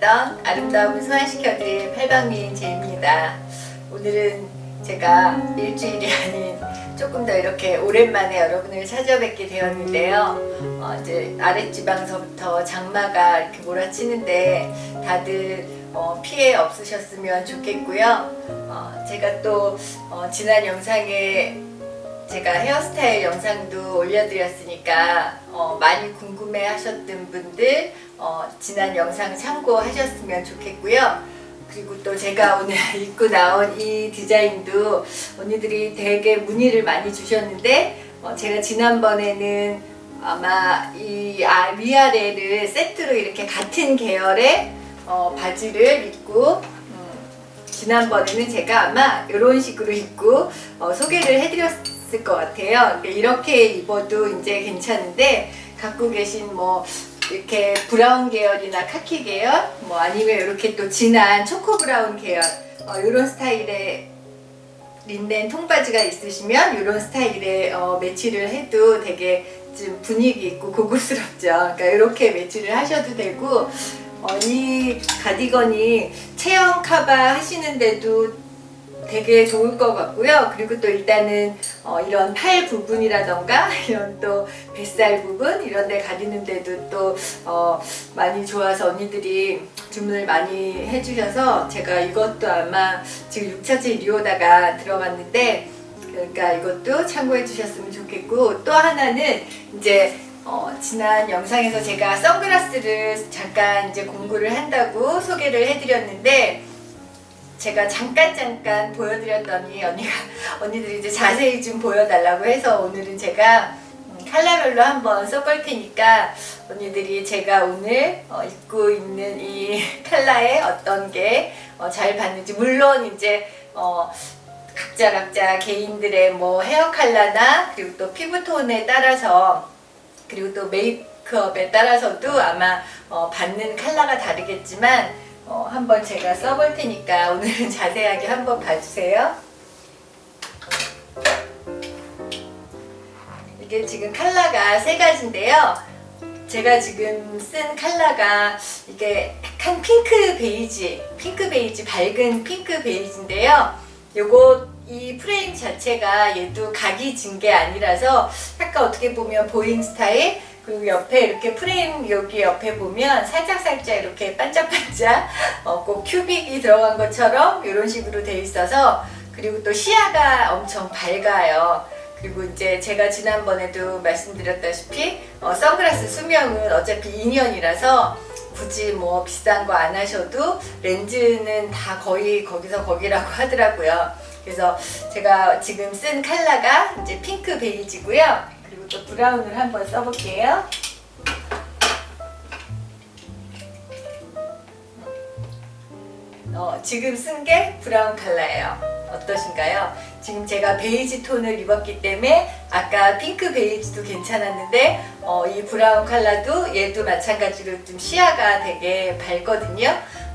살았던 아름다움을 소환시켜드릴 팔방미인 제입니다. 오늘은 제가 일주일이 아닌 조금 더 이렇게 오랜만에 여러분을 찾아뵙게 되었는데요. 어, 이제 아랫지방서부터 장마가 이렇게 몰아치는데 다들 어, 피해 없으셨으면 좋겠고요. 어, 제가 또 어, 지난 영상에 제가 헤어스타일 영상도 올려드렸으니까 어, 많이 궁금해 하셨던 분들 어, 지난 영상 참고하셨으면 좋겠고요. 그리고 또 제가 오늘 입고 나온 이 디자인도 언니들이 되게 문의를 많이 주셨는데 어, 제가 지난번에는 아마 이 아, 위아래를 세트로 이렇게 같은 계열의 어, 바지를 입고 음, 지난번에는 제가 아마 이런 식으로 입고 어, 소개를 해드렸 을 것 같아요. 근데 이렇게 입어도 이제 괜찮은데 갖고 계신 뭐 이렇게 브라운 계열이나 카키 계열, 뭐 아니면 이렇게 또 진한 초코 브라운 계열 어, 이런 스타일의 린넨 통바지가 있으시면 이런 스타일의 어, 매치를 해도 되게 좀 분위기 있고 고급스럽죠. 그러니까 이렇게 매치를 하셔도 되고 어, 이 가디건이 체형 커버 하시는데도 되게 좋을 것 같고요. 그리고 또 일단은 어, 이런 팔 부분이라던가 이런 또 뱃살 부분 이런 데 가리는데도 또 어, 많이 좋아서 언니들이 주문을 많이 해주셔서 제가 이것도 아마 지금 6차째 리오다가 들어갔는데 그러니까 이것도 참고해 주셨으면 좋겠고 또 하나는 이제 어, 지난 영상에서 제가 선글라스를 잠깐 이제 공부를 한다고 소개를 해드렸는데 제가 잠깐 잠깐 보여드렸더니 언니가 언니들이 이제 자세히 좀 보여달라고 해서 오늘은 제가 음, 컬러별로 한번 써볼 테니까 언니들이 제가 오늘 어, 입고 있는 이 컬러에 어떤 게잘 봤는지 물론 이제 어, 각자 각자 개인들의 뭐 헤어 컬러나 그리고 또 피부 톤에 따라서 그리고 또 메이크업에 따라서도 아마 어, 받는 컬러가 다르겠지만 어, 한번 제가 써볼 테니까 오늘은 자세하게 한번 봐주세요. 이게 지금 컬러가 세 가지인데요. 제가 지금 쓴 컬러가 이게 약간 핑크 베이지, 핑크 베이지, 밝은 핑크 베이지인데요. 요거 이 프레임 자체가 얘도 각이 진 게 아니라서 약간 어떻게 보면 보잉 스타일 그리고 옆에 이렇게 프레임 여기 옆에 보면 살짝살짝 이렇게 반짝반짝 어, 꼭 큐빅이 들어간 것처럼 이런 식으로 돼 있어서 그리고 또 시야가 엄청 밝아요. 그리고 이제 제가 지난번에도 말씀드렸다시피 어, 선글라스 수명은 어차피 2년이라서 굳이 뭐 비싼 거 안 하셔도 렌즈는 다 거의 거기서 거기라고 하더라고요. 그래서 제가 지금 쓴 컬러가 이제 핑크 베이지고요. 그리고 또 브라운을 한번 써볼게요. 어, 지금 쓴 게 브라운 컬러예요. 어떠신가요? 지금 제가 베이지 톤을 입었기 때문에 아까 핑크 베이지도 괜찮았는데 어, 이 브라운 컬러도 얘도 마찬가지로 좀 시야가 되게 밝거든요.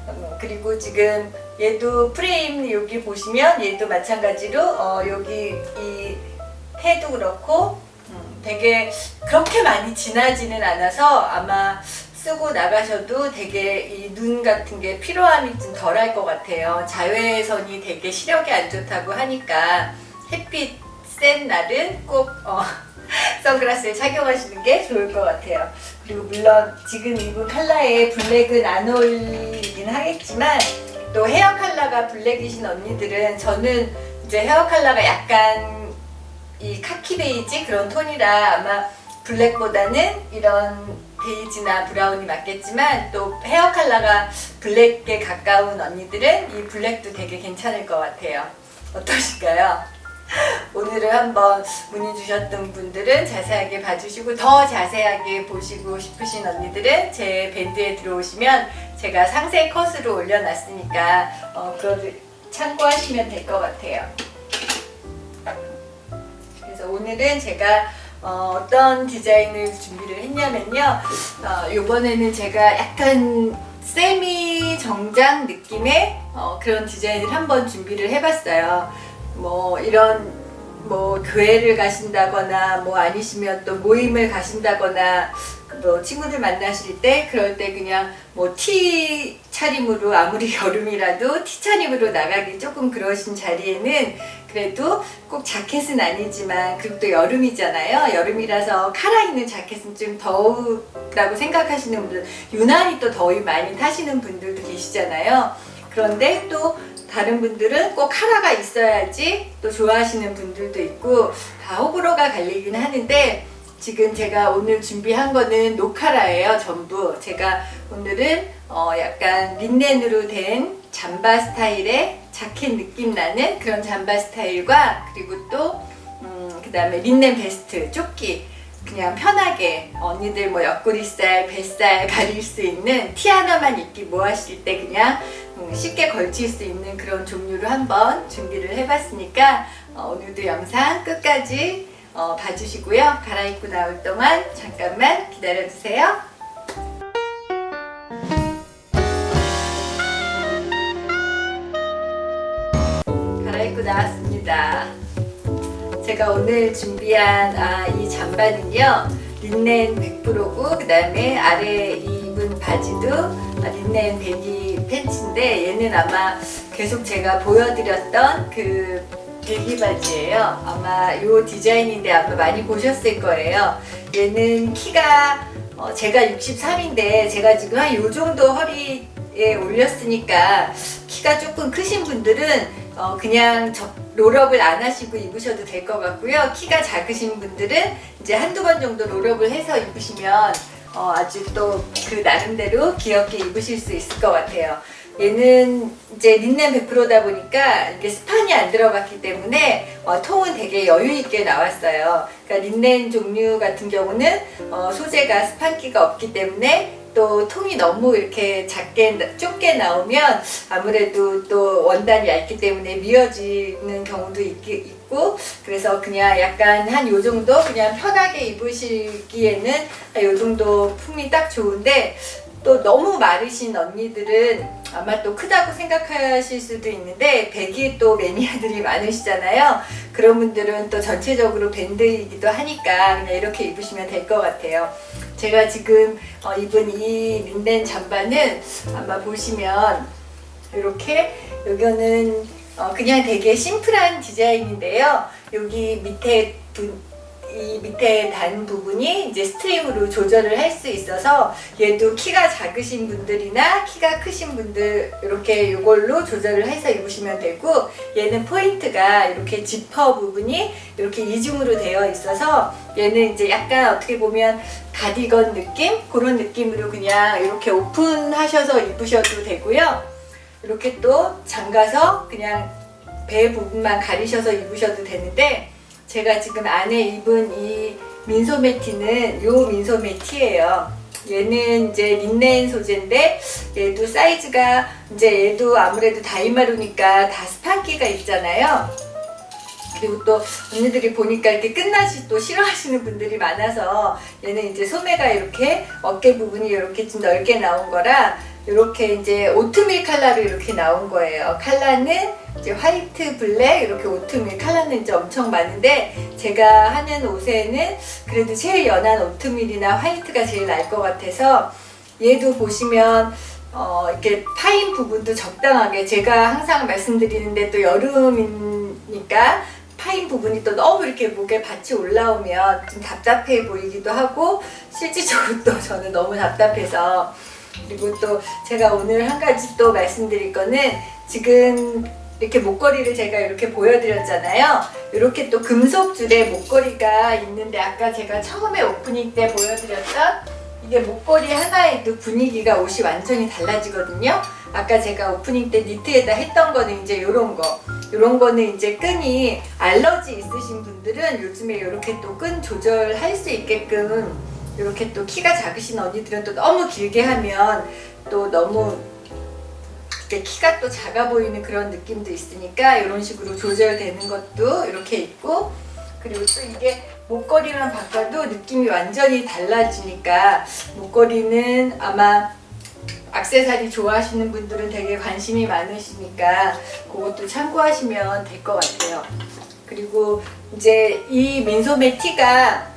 음, 그리고 지금 얘도 프레임 여기 보시면 얘도 마찬가지로 어, 여기 이 해도 그렇고 음, 되게 그렇게 많이 진하지는 않아서 아마 쓰고 나가셔도 되게 이 눈 같은 게 피로함이 좀 덜할 것 같아요. 자외선이 되게 시력이 안 좋다고 하니까 햇빛 센 날은 꼭 어, 선글라스를 착용하시는 게 좋을 것 같아요. 그리고 물론 지금 입은 컬러에 블랙은 안 어울리긴 하겠지만 또 헤어 컬러가 블랙이신 언니들은 저는 이제 헤어 컬러가 약간 이 카키 베이지 그런 톤이라 아마 블랙보다는 이런 베이지나 브라운이 맞겠지만 또 헤어 컬러가 블랙에 가까운 언니들은 이 블랙도 되게 괜찮을 것 같아요. 어떠실까요? 오늘은 한번 문의 주셨던 분들은 자세하게 봐주시고 더 자세하게 보시고 싶으신 언니들은 제 밴드에 들어오시면 제가 상세 컷으로 올려놨으니까 어, 그거를 참고하시면 될 것 같아요. 오늘은 제가 어, 떤 디자인을 준비를 했냐면요. 어, 이번에는 제가 약간 세미 정장 느낌의 어, 그런 디자인을 한번 준비를 해봤어요. 뭐 이런 뭐 교회를 가신다거나 뭐 아니시면 또 모임을 가신다거나 뭐 친구들 만나실 때 그럴 때 그냥 뭐 티 차림으로 아무리 여름이라도 티 차림으로 나가기 조금 그러신 자리에는 그래도 꼭 자켓은 아니지만 그리고 또 여름이잖아요. 여름이라서 카라 있는 자켓은 좀 더우라고 생각하시는 분들 유난히 또 더위 많이 타시는 분들도 계시잖아요. 그런데 또 다른 분들은 꼭 카라가 있어야지 또 좋아하시는 분들도 있고 다 호불호가 갈리긴 하는데 지금 제가 오늘 준비한 거는 노카라예요 전부 제가 오늘은 어 약간 린넨으로 된 잠바 스타일의 자켓 느낌 나는 그런 잠바 스타일과 그리고 또 음, 그다음에 린넨 베스트 조끼 그냥 편하게 언니들 뭐 옆구리살, 뱃살 가릴 수 있는 티 하나만 입기 뭐 하실 때 그냥 음, 쉽게 걸칠 수 있는 그런 종류로 한번 준비를 해봤으니까 어, 오늘도 영상 끝까지 어, 봐주시고요. 갈아입고 나올 동안 잠깐만 기다려주세요. 나왔습니다. 제가 오늘 준비한 아, 이 잠바는요 린넨 100%고 그 다음에 아래 입은 바지도 아, 린넨 베니 팬츠인데 얘는 아마 계속 제가 보여드렸던 그 배기 바지예요 아마 이 디자인인데 아마 많이 보셨을 거예요 얘는 키가 어, 제가 63인데 제가 지금 한 요 정도 허리에 올렸으니까 키가 조금 크신 분들은 어, 그냥 접, 롤업을 안 하시고 입으셔도 될 것 같고요. 키가 작으신 분들은 이제 한두 번 정도 롤업을 해서 입으시면 어, 아주 또 그 나름대로 귀엽게 입으실 수 있을 것 같아요. 얘는 이제 린넨 100%다 보니까 이게 스판이 안 들어갔기 때문에 어, 통은 되게 여유 있게 나왔어요. 그러니까 린넨 종류 같은 경우는 어, 소재가 스판기가 없기 때문에 또 통이 너무 이렇게 작게 좁게 나오면 아무래도 또 원단이 얇기 때문에 미어지는 경우도 있, 있고 그래서 그냥 약간 한 요 정도 그냥 편하게 입으시기에는 요 정도 품이 딱 좋은데 또 너무 마르신 언니들은 아마 또 크다고 생각하실 수도 있는데 배기 또 매니아들이 많으시잖아요. 그런 분들은 또 전체적으로 밴드이기도 하니까 그냥 이렇게 입으시면 될 것 같아요. 제가 지금 어, 입은 이 린넨 잠바는 아마 보시면 이렇게 여기는 어, 그냥 되게 심플한 디자인인데요. 여기 밑에 부, 이 밑에 단 부분이 이제 스트링으로 조절을 할 수 있어서 얘도 키가 작으신 분들이나 키가 크신 분들 이렇게 이걸로 조절을 해서 입으시면 되고 얘는 포인트가 이렇게 지퍼 부분이 이렇게 이중으로 되어 있어서 얘는 이제 약간 어떻게 보면 가디건 느낌 그런 느낌으로 그냥 이렇게 오픈하셔서 입으셔도 되고요. 이렇게 또 잠가서 그냥 배 부분만 가리셔서 입으셔도 되는데 제가 지금 안에 입은 이 민소매 티는 요 민소매 티예요. 얘는 이제 린넨 소재인데 얘도 사이즈가 이제 얘도 아무래도 다이마루니까 다 스판기가 있잖아요. 그리고 또 언니들이 보니까 이렇게 끝나시 또 싫어하시는 분들이 많아서 얘는 이제 소매가 이렇게 어깨 부분이 이렇게 좀 넓게 나온 거라 이렇게 이제 오트밀 컬러로 이렇게 나온 거예요. 컬러는 이제 화이트, 블랙 이렇게 오트밀 컬러는 이제 엄청 많은데 제가 하는 옷에는 그래도 제일 연한 오트밀이나 화이트가 제일 날 것 같아서 얘도 보시면 어, 이렇게 파인 부분도 적당하게 제가 항상 말씀드리는데 또 여름이니까 파인 부분이 또 너무 이렇게 목에 받치 올라오면 좀 답답해 보이기도 하고 실질적으로 또 저는 너무 답답해서. 그리고 또 제가 오늘 한 가지 또 말씀드릴 거는 지금 이렇게 목걸이를 제가 이렇게 보여드렸잖아요. 이렇게 또 금속 줄에 목걸이가 있는데 아까 제가 처음에 오프닝 때 보여드렸던 이게 목걸이 하나에도 분위기가 옷이 완전히 달라지거든요. 아까 제가 오프닝 때 니트에다 했던 거는 이제 이런 거. 이런 거는 이제 끈이 알러지 있으신 분들은 요즘에 이렇게 또 끈 조절할 수 있게끔 이렇게 또 키가 작으신 언니들은 또 너무 길게 하면 또 너무 이렇게 키가 또 작아 보이는 그런 느낌도 있으니까 이런 식으로 조절되는 것도 이렇게 있고 그리고 또 이게 목걸이만 바꿔도 느낌이 완전히 달라지니까 목걸이는 아마 악세사리 좋아하시는 분들은 되게 관심이 많으시니까 그것도 참고하시면 될 것 같아요. 그리고 이제 이 민소매 티가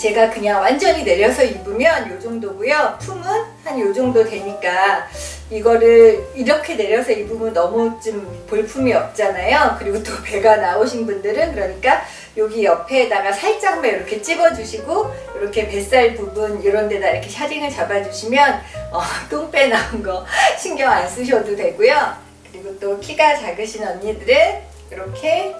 제가 그냥 완전히 내려서 입으면 요 정도고요. 품은 한요 정도 되니까 이거를 이렇게 내려서 입으면 너무 좀 볼품이 없잖아요. 그리고 또 배가 나오신 분들은 그러니까 여기 옆에다가 살짝만 이렇게 찝어주시고 이렇게 뱃살 부분 이런 데다 이렇게 샤딩을 잡아주시면 어, 똥배 나온 거 신경 안 쓰셔도 되고요. 그리고 또 키가 작으신 언니들은 이렇게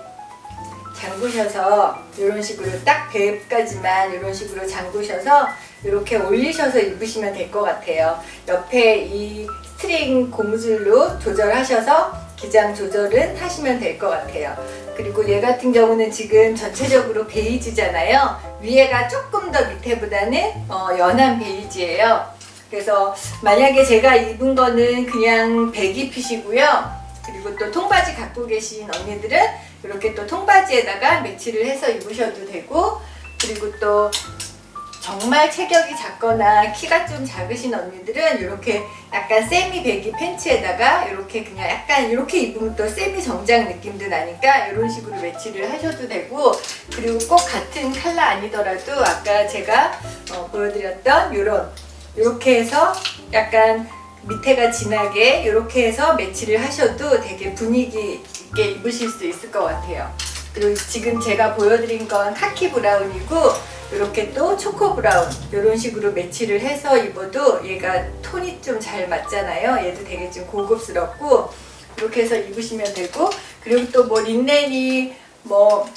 잠그셔서 이런 식으로 딱 배까지만 이런 식으로 잠그셔서 이렇게 올리셔서 입으시면 될 것 같아요. 옆에 이 스트링 고무줄로 조절하셔서 기장 조절은 하시면 될 것 같아요. 그리고 얘 같은 경우는 지금 전체적으로 베이지잖아요. 위에가 조금 더 밑에보다는 어, 연한 베이지예요. 그래서 만약에 제가 입은 거는 그냥 배기 핏이고요. 그리고 또 통바지 갖고 계신 언니들은 이렇게 또 통바지에다가 매치를 해서 입으셔도 되고 그리고 또 정말 체격이 작거나 키가 좀 작으신 언니들은 이렇게 약간 세미 배기 팬츠에다가 이렇게 그냥 약간 이렇게 입으면 또 세미 정장 느낌도 나니까 이런 식으로 매치를 하셔도 되고 그리고 꼭 같은 컬러 아니더라도 아까 제가 어, 보여드렸던 이런 이렇게 해서 약간 밑에가 진하게 이렇게 해서 매치를 하셔도 되게 분위기 있게 입으실 수 있을 것 같아요. 그리고 지금 제가 보여드린 건 카키 브라운이고 이렇게 또 초코 브라운 이런 식으로 매치를 해서 입어도 얘가 톤이 좀 잘 맞잖아요. 얘도 되게 좀 고급스럽고 이렇게 해서 입으시면 되고 그리고 또 뭐 린넨이 뭐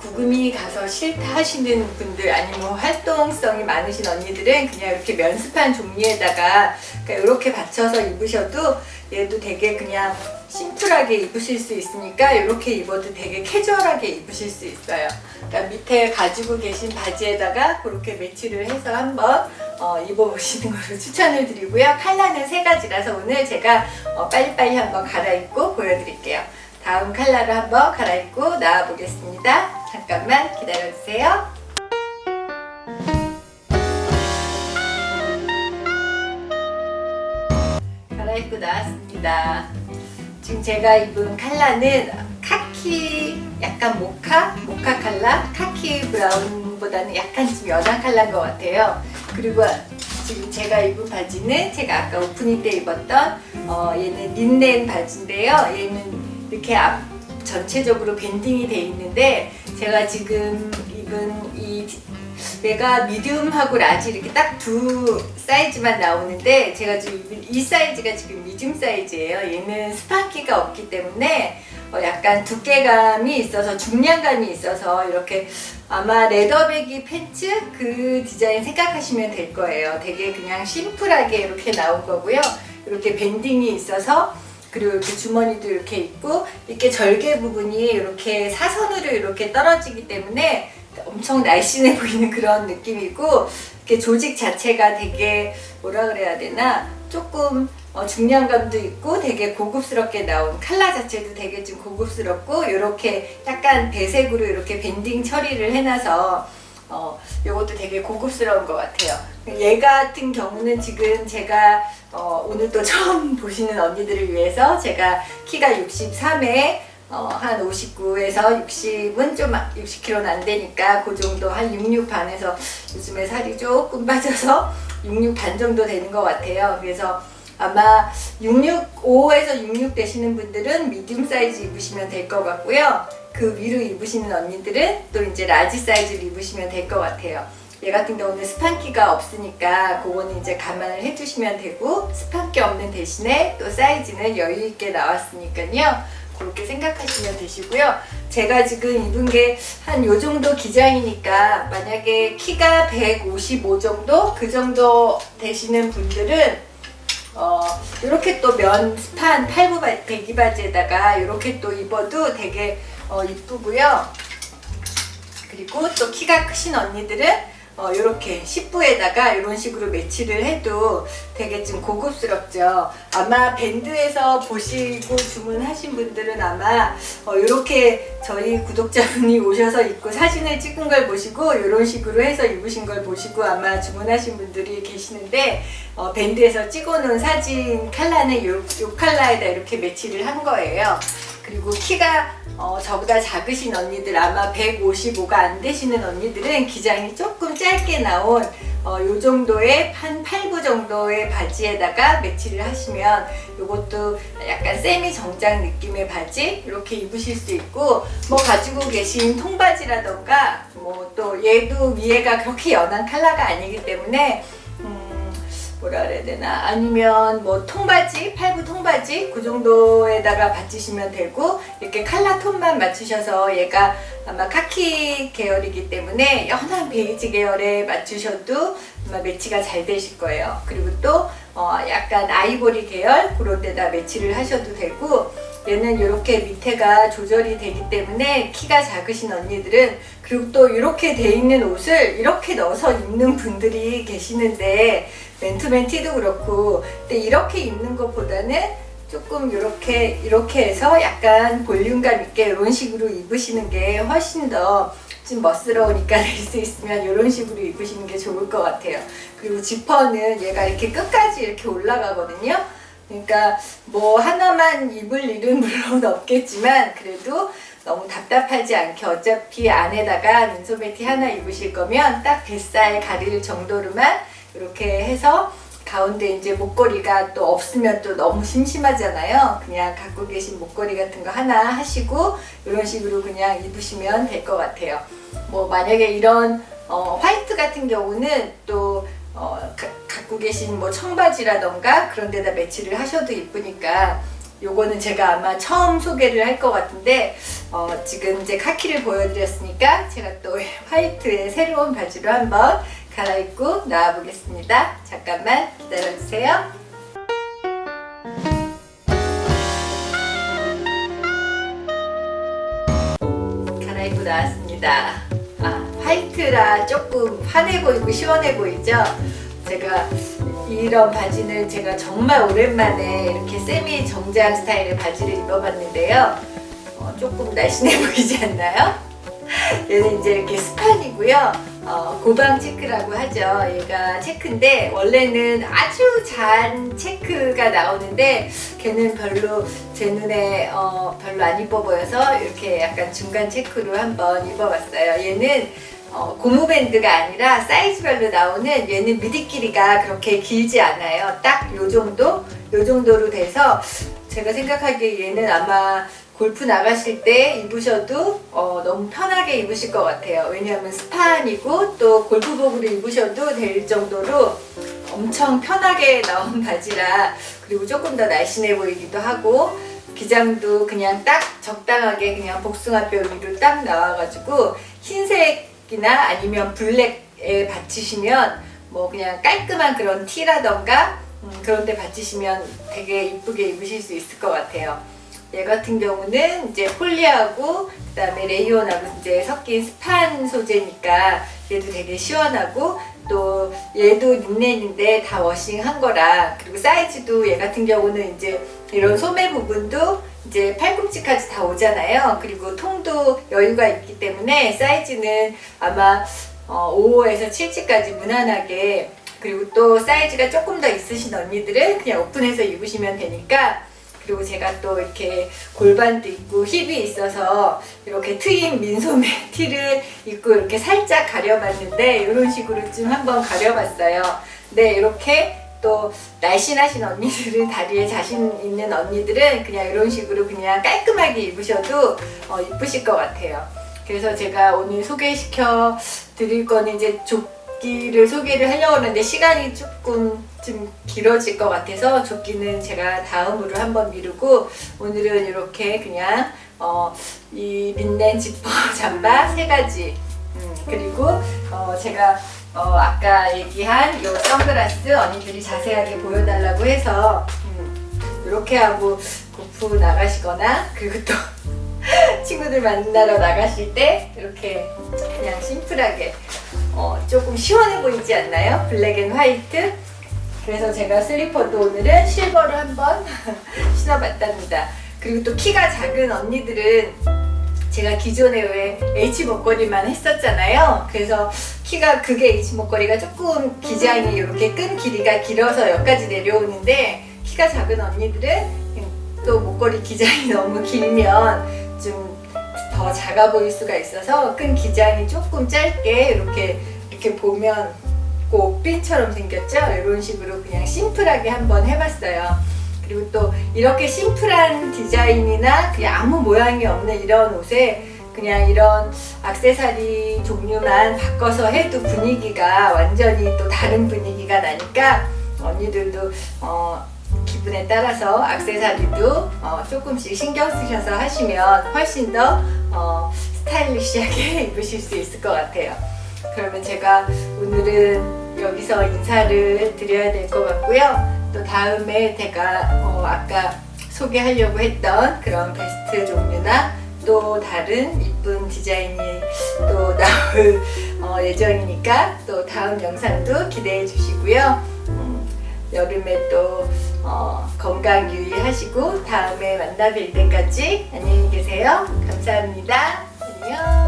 구금이 가서 싫다 하시는 분들 아니면 뭐 활동성이 많으신 언니들은 그냥 이렇게 면습한 종이에다가 그러니까 이렇게 받쳐서 입으셔도 얘도 되게 그냥 심플하게 입으실 수 있으니까 이렇게 입어도 되게 캐주얼하게 입으실 수 있어요. 그러니까 밑에 가지고 계신 바지에다가 그렇게 매치를 해서 한번 어, 입어보시는 걸로 추천을 드리고요. 컬러는 세 가지라서 오늘 제가 어, 빨리빨리 한번 갈아입고 보여드릴게요. 다음 컬러를 한번 갈아입고 나와 보겠습니다. 잠깐만 기다려주세요. 갈아입고 나왔습니다. 지금 제가 입은 컬러는 카키 약간 모카? 모카 컬러? 카키 브라운보다는 약간 좀 연한 컬러인 것 같아요. 그리고 지금 제가 입은 바지는 제가 아까 오프닝 때 입었던 어, 얘는 린넨 바지인데요. 얘는 이렇게 앞 전체적으로 밴딩이 돼 있는데 제가 지금 입은 이 얘가 미디움하고 라지 이렇게 딱 두 사이즈만 나오는데 제가 지금 이 사이즈가 지금 미디움 사이즈예요. 얘는 스판키가 없기 때문에 어, 약간 두께감이 있어서 중량감이 있어서 이렇게 아마 레더백이 팬츠 그 디자인 생각하시면 될 거예요. 되게 그냥 심플하게 이렇게 나온 거고요. 이렇게 밴딩이 있어서 그리고 이렇게 주머니도 이렇게 있고 이렇게 절개 부분이 이렇게 사선으로 이렇게 떨어지기 때문에 엄청 날씬해 보이는 그런 느낌이고 이렇게 조직 자체가 되게 뭐라 그래야 되나 조금 어, 중량감도 있고 되게 고급스럽게 나온 컬러 자체도 되게 좀 고급스럽고 이렇게 약간 배색으로 이렇게 밴딩 처리를 해놔서 어, 이것도 되게 고급스러운 것 같아요. 얘 같은 경우는 지금 제가 어, 오늘 또 처음 보시는 언니들을 위해서 제가 키가 63에 어, 한 59에서 60은 좀 60kg는 안 되니까 그 정도 한 66 반에서 요즘에 살이 조금 빠져서 66 반 정도 되는 것 같아요. 그래서 아마 665에서 66 되시는 분들은 미디움 사이즈 입으시면 될 것 같고요. 그 위로 입으시는 언니들은 또 이제 라지 사이즈를 입으시면 될 것 같아요. 얘 같은 경우는 스판기가 없으니까 그거는 이제 감안을 해주시면 되고 스판기 없는 대신에 또 사이즈는 여유 있게 나왔으니까요. 그렇게 생각하시면 되시고요. 제가 지금 입은 게 한 요 정도 기장이니까 만약에 키가 155 정도 그 정도 되시는 분들은 어, 이렇게 또 면 스판 팔부 바- 배기 바지에다가 이렇게 또 입어도 되게 어, 이쁘고요. 그리고 또 키가 크신 언니들은 어, 이렇게 10부에다가 이런 식으로 매치를 해도 되게 좀 고급스럽죠. 아마 밴드에서 보시고 주문하신 분들은 아마 어, 이렇게 저희 구독자분이 오셔서 입고 사진을 찍은 걸 보시고 이런 식으로 해서 입으신 걸 보시고 아마 주문하신 분들이 계시는데 어, 밴드에서 찍어놓은 사진 컬러는 요, 요 컬러에다 이렇게 매치를 한 거예요. 그리고 키가 어, 저보다 작으신 언니들 아마 155가 안 되시는 언니들은 기장이 조금 짧게 나온 어, 요 정도의 한 8부 정도의 바지에다가 매치를 하시면 요것도 약간 세미 정장 느낌의 바지 이렇게 입으실 수 있고 뭐 가지고 계신 통바지라던가 뭐 또 얘도 위에가 그렇게 연한 컬러가 아니기 때문에 음, 뭐라 그래야 되나? 아니면 뭐 통바지 팔부 통바지 그 정도에다가 받치시면 되고 이렇게 칼라 톤만 맞추셔서 얘가 아마 카키 계열이기 때문에 연한 베이지 계열에 맞추셔도 아마 매치가 잘 되실 거예요. 그리고 또 어, 약간 아이보리 계열 그런 데다 매치를 하셔도 되고 얘는 이렇게 밑에가 조절이 되기 때문에 키가 작으신 언니들은 그리고 또 이렇게 돼 있는 옷을 이렇게 넣어서 입는 분들이 계시는데 맨투맨 티도 그렇고 근데 이렇게 입는 것보다는 조금 이렇게 이렇게 해서 약간 볼륨감 있게 이런 식으로 입으시는 게 훨씬 더 좀 멋스러우니까 낼수 있으면 이런 식으로 입으시는 게 좋을 것 같아요. 그리고 지퍼는 얘가 이렇게 끝까지 이렇게 올라가거든요. 그러니까 뭐 하나만 입을 일은 물론 없겠지만 그래도 너무 답답하지 않게 어차피 안에다가 민소매티 하나 입으실 거면 딱 뱃살 가릴 정도로만 이렇게 해서 가운데 이제 목걸이가 또 없으면 또 너무 심심하잖아요. 그냥 갖고 계신 목걸이 같은 거 하나 하시고 이런 식으로 그냥 입으시면 될 것 같아요. 뭐 만약에 이런 어, 화이트 같은 경우는 또 어, 가- 갖고 계신 뭐 청바지라던가 그런 데다 매치를 하셔도 이쁘니까 요거는 제가 아마 처음 소개를 할 것 같은데 어, 지금 이제 카키를 보여드렸으니까 제가 또 화이트의 새로운 바지로 한번 갈아입고 나와보겠습니다. 잠깐만 기다려주세요. 갈아입고 나왔습니다. 아, 화이트라 조금 환해 보이고 시원해 보이죠? 제가 이런 바지는 제가 정말 오랜만에 이렇게 세미 정장 스타일의 바지를 입어봤는데요. 어, 조금 날씬해 보이지 않나요? 얘는 이제 이렇게 스판이고요. 어, 고방 체크라고 하죠. 얘가 체크인데 원래는 아주 잔 체크가 나오는데 걔는 별로 제 눈에 어, 별로 안 이뻐 보여서 이렇게 약간 중간 체크로 한번 입어봤어요. 얘는 어, 고무밴드가 아니라 사이즈별로 나오는 얘는 미디 길이가 그렇게 길지 않아요. 딱 요 정도? 요 정도로 돼서 제가 생각하기에 얘는 아마 골프 나가실 때 입으셔도 어, 너무 편하게 입으실 것 같아요. 왜냐하면 스판이고 또 골프복으로 입으셔도 될 정도로 엄청 편하게 나온 바지라 그리고 조금 더 날씬해 보이기도 하고 기장도 그냥 딱 적당하게 그냥 복숭아뼈 위로 딱 나와가지고 흰색이나 아니면 블랙에 받치시면 뭐 그냥 깔끔한 그런 티라던가 음, 그런 데 받치시면 되게 이쁘게 입으실 수 있을 것 같아요. 얘 같은 경우는 이제 폴리하고 그다음에 레이온하고 이제 섞인 스판 소재니까 얘도 되게 시원하고 또 얘도 린넨인데 다 워싱한 거라 그리고 사이즈도 얘 같은 경우는 이제 이런 소매 부분도 이제 팔꿈치까지 다 오잖아요. 그리고 통도 여유가 있기 때문에 사이즈는 아마 어, 5호에서 7치까지 무난하게 그리고 또 사이즈가 조금 더 있으신 언니들은 그냥 오픈해서 입으시면 되니까 그리고 제가 또 이렇게 골반도 있고 힙이 있어서 이렇게 트임 민소매 티를 입고 이렇게 살짝 가려봤는데 이런 식으로 좀 한번 가려봤어요. 네, 이렇게 또 날씬하신 언니들은 다리에 자신 있는 언니들은 그냥 이런 식으로 그냥 깔끔하게 입으셔도 어, 이쁘실 것 같아요. 그래서 제가 오늘 소개시켜 드릴 거는 이제 조끼를 소개를 하려고 하는데 시간이 조금 좀 길어질 것 같아서 조끼는 제가 다음으로 한번 미루고 오늘은 이렇게 그냥 어, 이 린넨 지퍼 잠바 세 가지. 음, 그리고 어, 제가 어, 아까 얘기한 요 선글라스 언니들이 자세하게 보여달라고 해서 음, 이렇게 하고 고프 나가시거나 그리고 또 친구들 만나러 나가실 때 이렇게 그냥 심플하게 어, 조금 시원해 보이지 않나요? 블랙 앤 화이트 그래서 제가 슬리퍼도 오늘은 실버로 한번 신어봤답니다 그리고 또 키가 작은 언니들은 제가 기존에 왜 H 목걸이만 했었잖아요. 그래서 키가 그게 H 목걸이가 조금 기장이 이렇게 끈 길이가 길어서 여기까지 내려오는데 키가 작은 언니들은 또 목걸이 기장이 너무 길면 좀 더 작아 보일 수가 있어서 끈 기장이 조금 짧게 이렇게 이렇게 보면 꽃핀처럼 생겼죠? 이런 식으로 그냥 심플하게 한번 해봤어요. 그리고 또 이렇게 심플한 디자인이나 그냥 아무 모양이 없는 이런 옷에 그냥 이런 악세사리 종류만 바꿔서 해도 분위기가 완전히 또 다른 분위기가 나니까 언니들도 어, 기분에 따라서 악세사리도 어, 조금씩 신경 쓰셔서 하시면 훨씬 더 어, 스타일리시하게 입으실 수 있을 것 같아요. 그러면 제가 오늘은 여기서 인사를 드려야 될 것 같고요. 또 다음에 제가 어, 아까 소개하려고 했던 그런 베스트 종류나 또 다른 이쁜 디자인이 또 나올 어, 예정이니까 또 다음 영상도 기대해 주시고요. 음, 여름에 또 어, 건강 유의하시고 다음에 만나 뵐 때까지 안녕히 계세요. 감사합니다. 안녕.